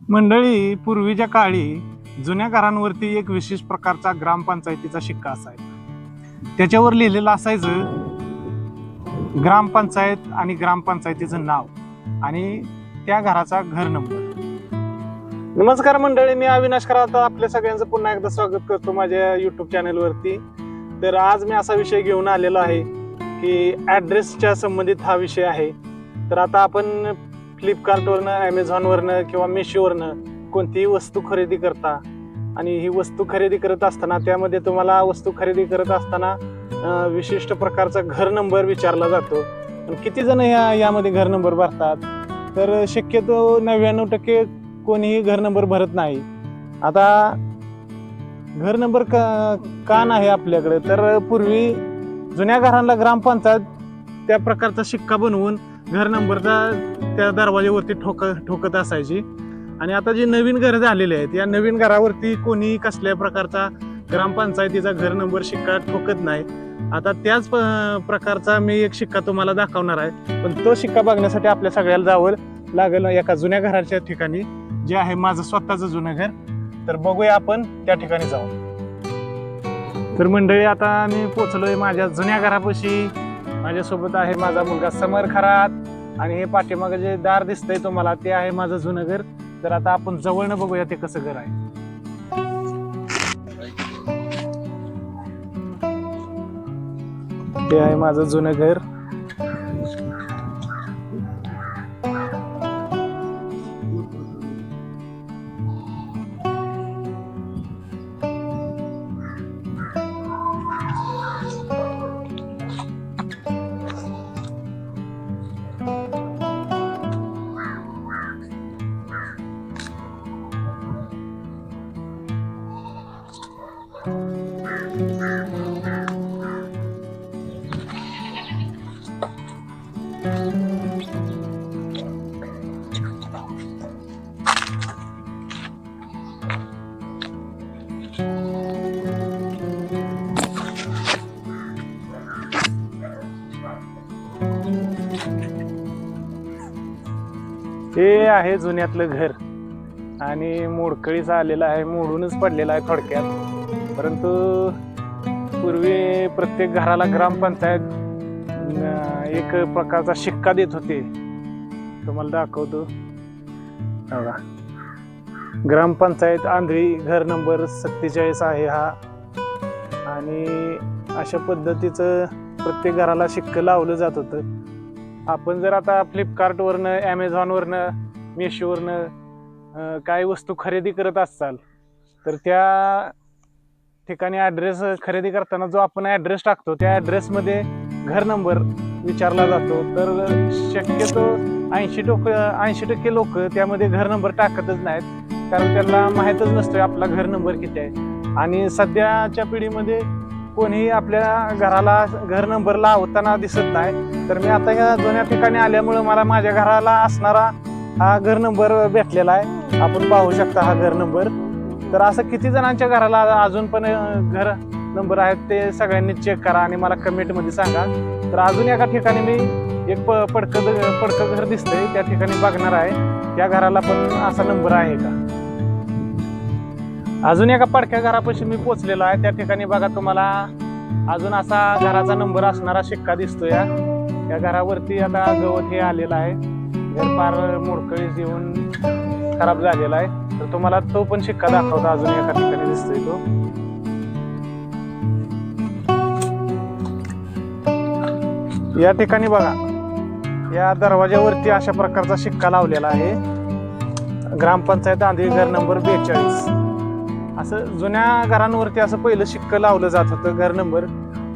मंडळी पूर्वीच्या काळी जुन्या घरांवरती एक विशेष प्रकारचा ग्रामपंचायतीचा शिक्का असायचा. त्याच्यावर लिहिलेलं असायचं ग्रामपंचायत आणि ग्रामपंचायतीचं नाव आणि त्या घराचा घर नंबर. नमस्कार मंडळी मी अविनाश करात आपल्या सगळ्यांचं पुन्हा एकदा स्वागत करतो माझ्या युट्यूब चॅनलवरती तर आज मी असा विषय घेऊन आलेलो आहे की ॲड्रेसच्या संबंधित हा विषय आहे. तर आता आपण फ्लिपकार्टवरनं ॲमेझॉनवरनं किंवा मेशोवरनं कोणतीही वस्तू खरेदी करता आणि ही वस्तू खरेदी करत असताना त्यामध्ये तुम्हाला वस्तू खरेदी करत असताना विशिष्ट प्रकारचा घर नंबर विचारला जातो. किती जण या यामध्ये घर नंबर भरतात? तर शक्यतो नव्याण्णव टक्के कोणीही घर नंबर भरत नाही. आता घर नंबर का का नाही आपल्याकडे? तर पूर्वी जुन्या घरांना ग्रामपंचायत त्या प्रकारचा शिक्का बनवून घर नंबरचा त्या दरवाजेवरती ठोक ठोकत असायची. आणि आता जी नवीन घरं झालेली आहेत या नवीन घरावरती कोणी कसल्या प्रकारचा ग्रामपंचायतीचा घर नंबर शिक्का ठोकत नाही. आता त्याच प- प्रकारचा मी एक शिक्का तुम्हाला दाखवणार आहे. पण तो शिक्का बघण्यासाठी आपल्या सगळ्याला जावं लागेल एका जुन्या घराच्या ठिकाणी जे आहे माझं स्वतःचं जुनं घर. तर बघूया आपण त्या ठिकाणी जाऊ तर मंडळी आता मी पोचलोय माझ्या जुन्या घरापाशी. माझ्यासोबत आहे माझा मुलगा समर खरात. आणि हे पाठीमागे जे दार दिसतंय तुम्हाला ते आहे माझं जुनं घर. तर आता आपण जवळनं बघूया ते कसं घर आहे. ते आहे माझं जुनं घर. हे आहे जुन्यातलं घर. आणि मोडकळीचा आलेला आहे मोडूनच पडलेला आहे थोडक्यात. परंतु पूर्वी प्रत्येक घराला ग्रामपंचायत एक प्रकारचा शिक्का देत होते. तुम्हाला दाखवतो. बघा. ग्रामपंचायत आंधळी घर नंबर सत्तेचाळीस आहे हा. आणि अशा पद्धतीचं प्रत्येक घराला शिक्कं लावलं जात होतं. आपण जर आता फ्लिपकार्टवरनं ॲमेझॉनवरनं मेशोवरनं काही वस्तू खरेदी करत असाल तर त्या ठिकाणी ॲड्रेस खरेदी करताना जो आपण ॲड्रेस टाकतो त्या ॲड्रेसमध्ये घर नंबर विचारला जातो. तर शक्यतो ऐंशी टोक ऐंशी टक्के लोक त्यामध्ये घर नंबर टाकतच नाहीत. कारण त्यांना माहीतच नसतं आपला घर नंबर किती आहे. आणि सध्याच्या पिढीमध्ये कोणीही आपल्या घराला घर नंबर लावताना दिसत नाही. तर मी आता ह्या जुन्या ठिकाणी आल्यामुळं मला माझ्या घराला असणारा हा घर नंबर भेटलेला आहे. आपण पाहू शकता हा घर नंबर तर असं किती जणांच्या घराला अजून पण घर नंबर आहेत ते सगळ्यांनी चेक करा आणि मला कमेंटमध्ये सांगा. तर अजून एका ठिकाणी मी एक प पडकं पडकं घर दिसतंय त्या ठिकाणी बघणार आहे. त्या घराला पण असा नंबर आहे का? अजून एका पडक्या घरापाशी मी पोचलेलो आहे. त्या ठिकाणी बघा तुम्हाला अजून असा घराचा नंबर असणारा शिक्का दिसतो या या घरावरती आता गवत हे आलेलं आहे. घर फार मोडकळीस येऊन खराब झालेला आहे. तर तुम्हाला तो पण शिक्का दाखवता अजून एका ठिकाणी दिसतोय तो. या ठिकाणी बघा या दरवाज्यावरती अशा प्रकारचा शिक्का लावलेला आहे. ग्रामपंचायत आंधळी घर नंबर बेचाळीस. असं जुन्या घरांवरती असं पहिलं शिक्क लावलं जात होतं घर नंबर.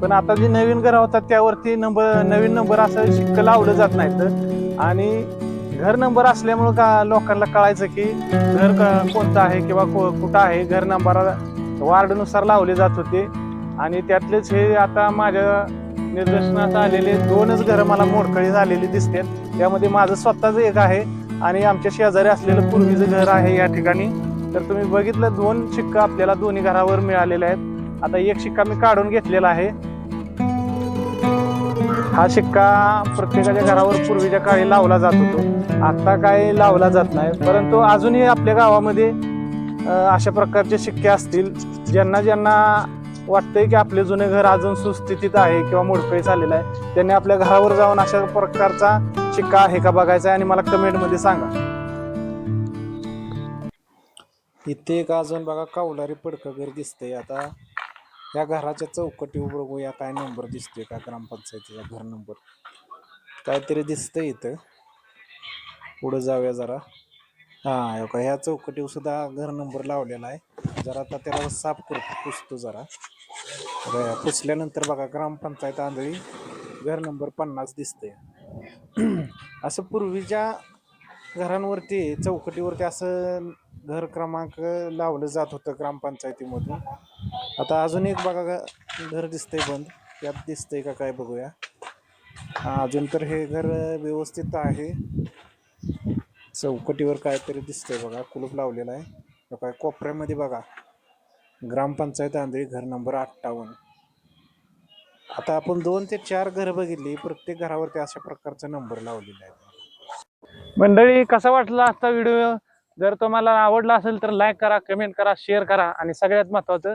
पण आता जे नवीन घर होतात त्यावरती नंबर नवीन नंबर असं शिक्क लावलं जात नाहीत. आणि घर नंबर असल्यामुळं का लोकांना कळायचं की घर कोणतं आहे किंवा को- कुठं आहे? घर नंबर वार्डनुसार लावले जात होते. आणि त्यातलेच हे आता माझ्या निदर्शनात आलेले दोनच घरं मला मोडकळी झालेली दिसतात. त्यामध्ये माझं स्वतःच एक आहे आणि आमच्या शेजारी असलेलं पूर्वीचं घर आहे या ठिकाणी. तर तुम्ही बघितलं दोन शिक्का आपल्याला दोन्ही घरावर मिळालेले आहेत. आता एक शिक्का मी काढून घेतलेला आहे. हा शिक्का प्रत्येकाच्या घरावर पूर्वीच्या काळी लावला जात होतो. आता काय लावला जात नाही. परंतु अजूनही आपल्या गावामध्ये अशा प्रकारचे शिक्के असतील ज्यांना ज्यांना वाटतंय की आपले जुने घर अजून सुस्थितीत आहे किंवा मोडकळी झालेलं आहे त्यांनी आपल्या घरावर जाऊन अशा प्रकारचा शिक्का आहे का बघायचा आहे आणि मला कमेंटमध्ये सांगा. इथे एक अजून बघा कौलारी पडकं घर दिसतंय. आता या घराच्या चौकटीवर बघूया काय नंबर दिसतोय का ग्रामपंचायतीचा घर नंबर काहीतरी दिसतंय इथं. पुढं जाऊया जरा. हां का ह्या चौकटीवर सुद्धा घर नंबर लावलेला आहे. जरा आता त्याला साफ करतो पुसतो जरा. पुसल्यानंतर बघा ग्रामपंचायत आंधळी घर नंबर पन्नास दिसतंय. असं पूर्वीच्या घरांवरती चौकटीवरती असं घर क्रमांक लावलं जात होतं ग्रामपंचायतीमधून. आता अजून एक बघा ग- घर दिसतंय बंद. यात दिसतंय का काय बघूया. हा अजून तर हे घर व्यवस्थित आहे. चौकटीवर काहीतरी दिसतंय बघा कुलूप लावलेलं आहे. काय कोपऱ्यामध्ये बघा. ग्रामपंचायत आंधळी घर नंबर अठ्ठावन्न. आता आपण दोन ते चार घर बघितली प्रत्येक घरावरती अशा प्रकारचा नंबर लावलेला आहे. मंडळी कसा वाटला आजचा व्हिडिओ? जर तुम्हाला आवडला असेल तर लाईक करा कमेंट करा शेअर करा आणि सगळ्यात महत्त्वाचं